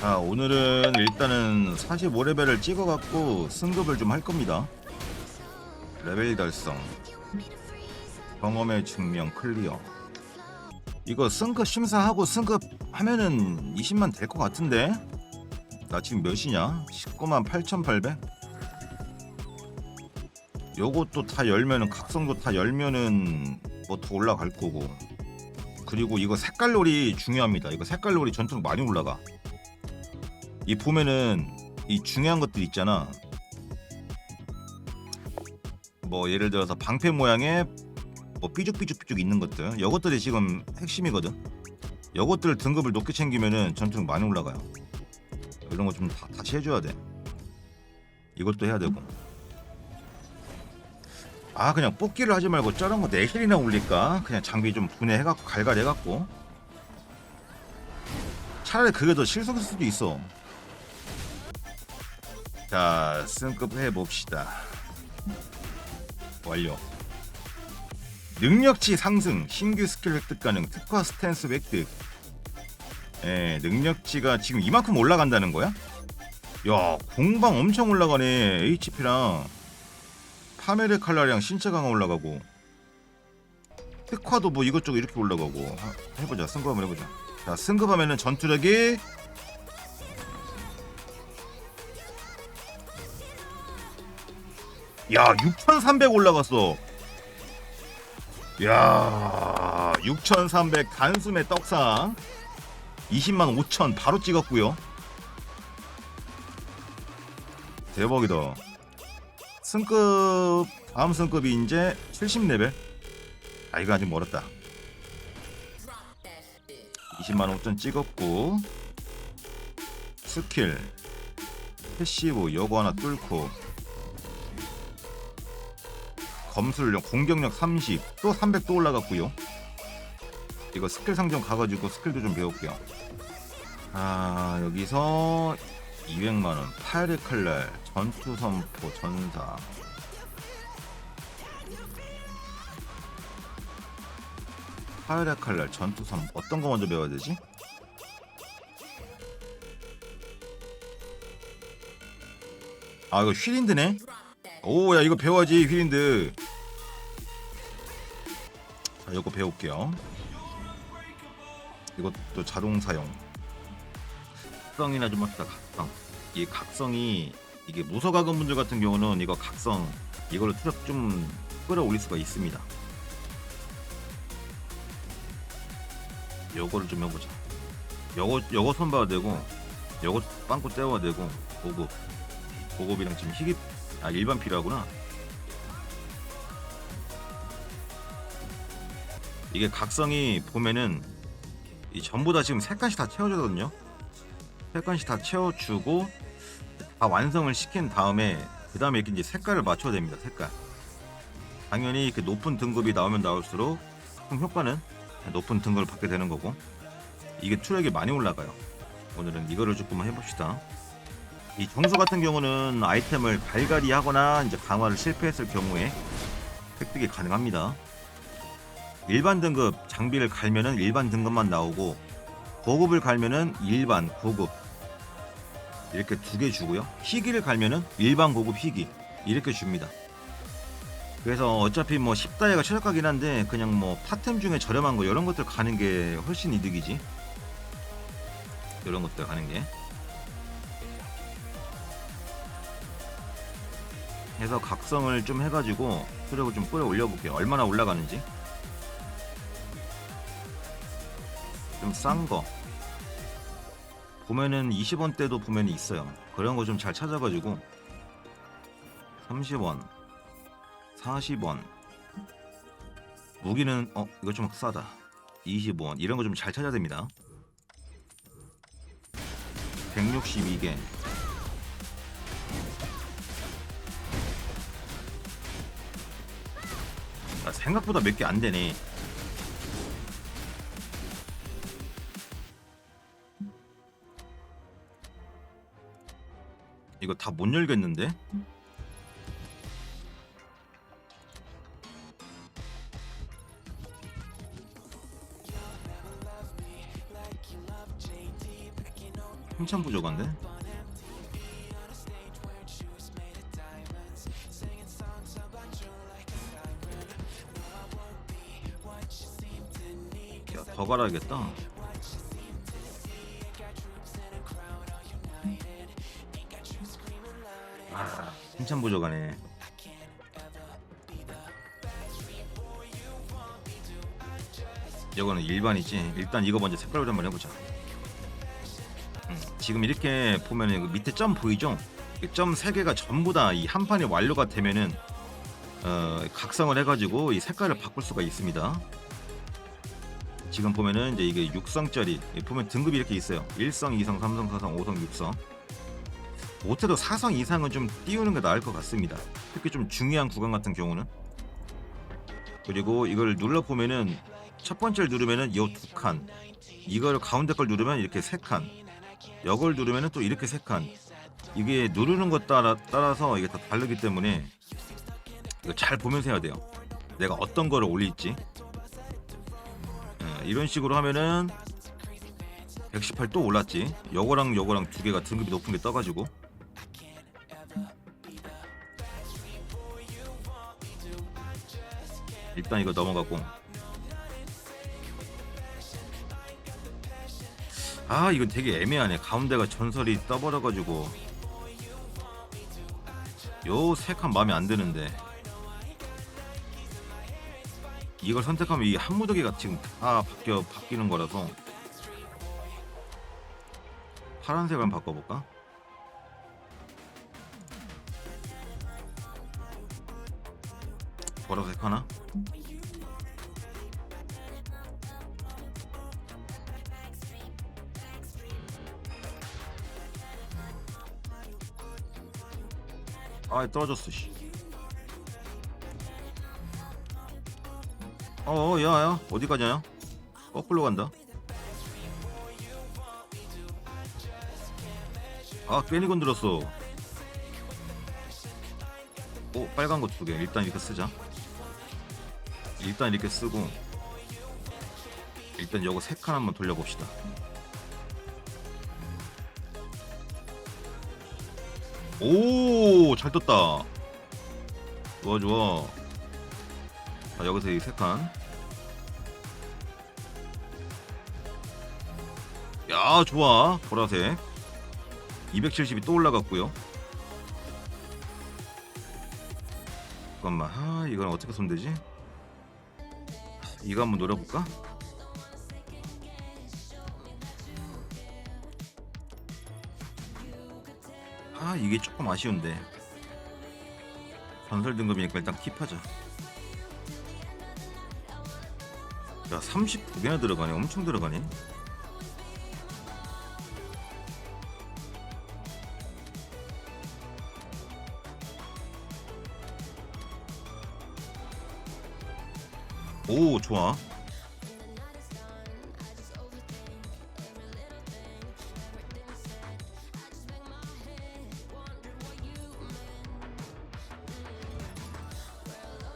자 오늘은 일단은 45레벨을 찍어갖고 승급을 좀 할 겁니다. 레벨 달성 경험의 증명 클리어. 이거 승급 심사하고 승급 하면은 20만 될 것 같은데? 나 지금 몇이냐? 19만 8,800 요것도 다 열면은 각성도 다 열면은 뭐 더 올라갈 거고 그리고 이거 색깔놀이 중요합니다 이거 색깔놀이 전투력 많이 올라가 이 보면은 이 중요한 것들 있잖아. 뭐 예를 들어서 방패 모양의 뭐 삐죽삐죽삐죽 있는 것들. 이것들이 지금 핵심이거든. 이것들 등급을 높게 챙기면은 전투력 많이 올라가요. 이런 거 좀다 다시 해줘야 돼. 이것도 해야 되고. 아 그냥 뽑기를 하지 말고 저런 거 내실이나 올릴까? 그냥 장비 좀 분해해갖고 갈갈해갖고. 차라리 그게 더 실속일 수도 있어. 자, 승급 해봅시다. 완료. 능력치 상승, 신규 스킬 획득 가능, 특화 스탠스 획득. 예, 능력치가 지금 이만큼 올라간다는 거야? 야, 공방 엄청 올라가네. HP랑 파메르 칼라리랑 신체 강화 올라가고. 특화도 뭐 이것저것 이렇게 올라가고. 하- 해보자, 승급 한번 해보자. 자, 승급하면은 전투력이 야, 6,300 올라갔어. 야, 6,300 단숨에 떡상. 20만 5천 바로 찍었고요. 대박이다. 승급 다음 승급이 이제 70레벨. 아 이거 아직 멀었다. 20만 5천 찍었고 스킬 패시브 요거 하나 뚫고 검술력 공격력 30 또 300 또 올라갔고요 이거 스킬 상점 가가지고 스킬도 좀 배울게요 아 여기서 200만원. 파이르 칼날. 전투 선포 전사. 파이르 칼날 전투 선 어떤 거 먼저 배워야 되지? 아 이거 휠인드네? 오 야 이거 배워야지 휠인드. 자 이거 배울게요. 이것도 자동 사용. 각성이나 좀 합시다 각성. 이 각성이 이게 무서가금 분들 같은 경우는 이거 각성 이걸로 투력 좀 끌어올릴 수가 있습니다. 요거를 좀 해보자. 요거 요거 손봐야 되고 요거 빵꾸 떼어야 되고 보급. 보급이랑 지금 희귀 아 일반 필요하구나. 이게 각성이 보면은 이 전부 다 지금 세 칸씩 다 채워주거든요 세 칸씩 다 채워주고 다 완성을 시킨 다음에 그 다음에 이제 색깔을 맞춰야 됩니다 색깔. 당연히 이렇게 높은 등급이 나오면 나올수록 총 효과는 높은 등급을 받게 되는 거고 이게 투력이 많이 올라가요. 오늘은 이거를 조금 해봅시다. 이 정수 같은 경우는 아이템을 갈갈이 하거나 이제 강화를 실패했을 경우에 획득이 가능합니다. 일반 등급 장비를 갈면은 일반 등급만 나오고 고급을 갈면은 일반 고급 이렇게 두 개 주고요. 희귀를 갈면은 일반 고급 희귀 이렇게 줍니다. 그래서 어차피 뭐 10다이가 최저가긴 한데 그냥 뭐 파템 중에 저렴한 거 이런 것들 가는 게 훨씬 이득이지. 이런 것들 가는 게. 해서 각성을 좀 해가지고 수력을 좀 끌어 올려 볼게요. 얼마나 올라가는지. 좀 싼 거. 보면은 20원대도 보면 있어요. 그런 거 좀 잘 찾아가지고 30원, 40원. 무기는 어 이거 좀 싸다. 25원 이런 거 좀 잘 찾아야 됩니다. 162개. 아, 생각보다 몇 개 안 되네. 다 못 열겠는데? 한참 부족한데? 야, 더 갈아야겠다. 한참 부족하네. 이거는 일반이지. 일단 이거 먼저 색깔로 한번 해보자. 음, 지금 이렇게 보면은 그 밑에 점 보이죠? 점세 개가 전부 다 이 한 판이 완료가 되면은 어, 각성을 해가지고 이 색깔을 바꿀 수가 있습니다. 지금 보면은 이제 이게 6성짜리 보면 등급이 이렇게 있어요. 1성, 2성, 3성, 4성, 5성, 6성. 못해도 4성 이상은 좀 띄우는 게 나을 것 같습니다. 특히 좀 중요한 구간 같은 경우는. 그리고 이걸 눌러 보면은 첫 번째를 누르면은 요두 칸, 이걸 가운데 걸 누르면 이렇게 세 칸, 이걸 누르면은 또 이렇게 세 칸. 이게 누르는 것 따라 따라서 이게 다 다르기 때문에 이거 잘 보면서 해야 돼요. 내가 어떤 거를 올릴지. 어, 이런 식으로 하면은 118 또 올랐지. 요거랑 요거랑 두 개가 등급이 높은 게 떠가지고. 일단 이거 넘어가고. 아 이건 되게 애매하네. 가운데가 전설이 떠버려가지고. 요 세 칸 마음에 안 드는데. 이걸 선택하면 이 한 무더기가 지금 다 바뀌어 바뀌는 거라서 파란색을 한번 바꿔볼까? 보라색 하나? 아 떨어졌어 씨. 어, 야, 야, 어디 가냐? 거꾸로 간다. 아, 괜히 건드렸어. 오, 빨간 거 두 개. 일단 이렇게 쓰자. 일단 이렇게 쓰고, 일단 요거 세 칸 한번 돌려봅시다. 오, 잘 떴다. 좋아, 좋아. 자, 여기서 이 세 칸. 야, 좋아. 보라색. 270이 또 올라갔고요. 잠깐만. 아, 이건 어떻게 손대지? 이거 한번 노려볼까? 아, 이게 조금 아쉬운데. 전설 등급이니까 일단 킵하자. 야 39개나 들어가네 엄청 들어가네 오 좋아.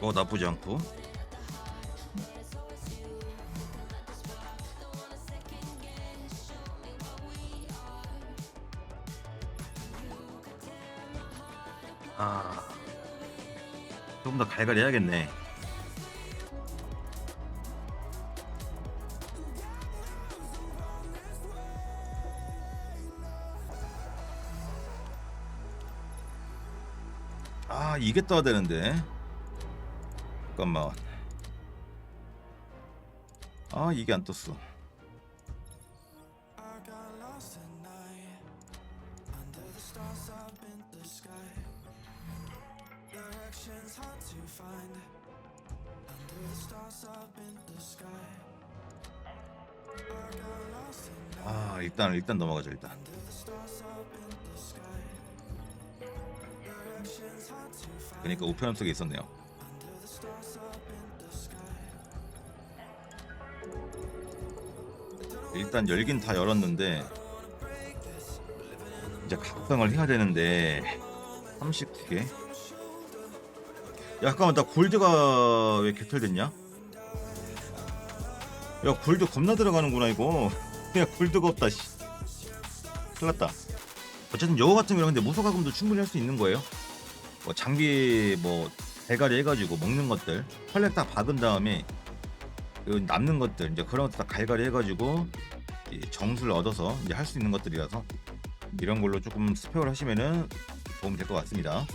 어 나쁘지 않고. 아 조금 더 갈갈이 해야겠네 아 이게 떠야 되는데. 잠깐만. 아 이게 안 떴어. 아 일단 일단 넘어가자 일단 그러니까 우편함 속에 있었네요. 일단 열긴 다 열었는데 이제 각성을 해야 되는데 39개. 야 잠깐만 나 골드가 왜 개털됐냐? 야 골드 겁나 들어가는구나 이거. 야 골드가 없다 씨. 큰일 났다. 어쨌든 요거 같은 경우는 근데 무소가금도 충분히 할 수 있는 거예요 뭐 장비 뭐 대가리 해가지고 먹는 것들 펄렉 다 박은 다음에 그 남는 것들 이제 그런 것들 다 갈갈이 해가지고 이 정수를 얻어서 이제 할 수 있는 것들이라서 이런 걸로 조금 스페어를 하시면은 도움이 될 것 같습니다